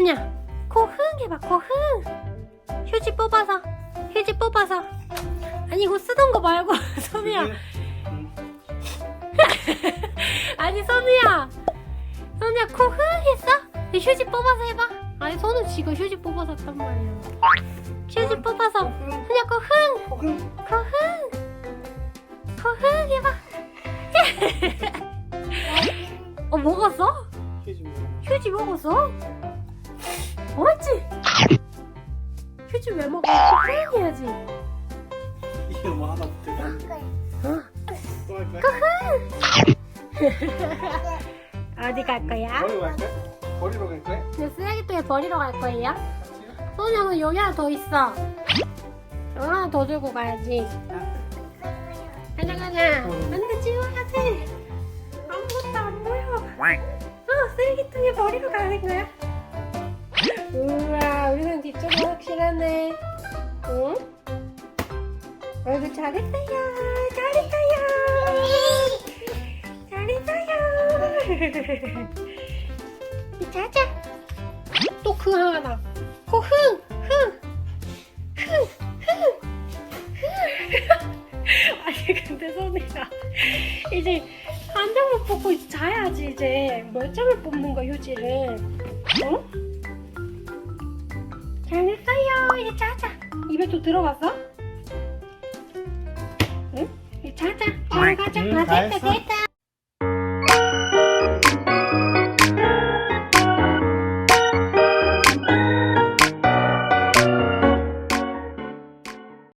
선이야 코흥 해봐 코흥. 휴지 뽑아서 휴지 뽑아서. 아니 이거 쓰던 거 말고 선우야. 아니 선우야. 선우야 코흥 했어? 이 휴지 뽑아서 해봐. 아니 선우 지금 휴지 뽑아서 했단 말이야. 휴지 뽑아서 선우야 코흥. 코흥. 코흥. 해봐. 어 먹었어? 휴지 뭐 휴지 먹었어? 옳지? 휴지 왜 먹어? 코흥 해야지 이게 뭐 하나? 어. 또할 거야? 어디 갈 거야? 버리러 갈 거야? 버리러 갈 거야? 네, 쓰레기통에 버리러 갈 거예요? 소녀는 여기 하나 더 있어. 여기 하나 더 들고 가야지. 가자, 가자. 안 돼, 지워야 돼. 아무것도 안 보여. 어, 쓰레기통에 버리러 가는 거야? 어이구, 잘했어요. 잘했어요. 잘했어요. 자자. 또 그 하나. 그 흥, 흥, 흥, 흥, 흥. 아니 근데 선이야 이제 한 장만 뽑고 자야지 이제 몇 장을 뽑는 거야 휴지를 어? 잘했어요 이제 자자 입에 또 들어갔어? 응? 이제 자자 들어가자 응, 아다 됐다 했어. 됐다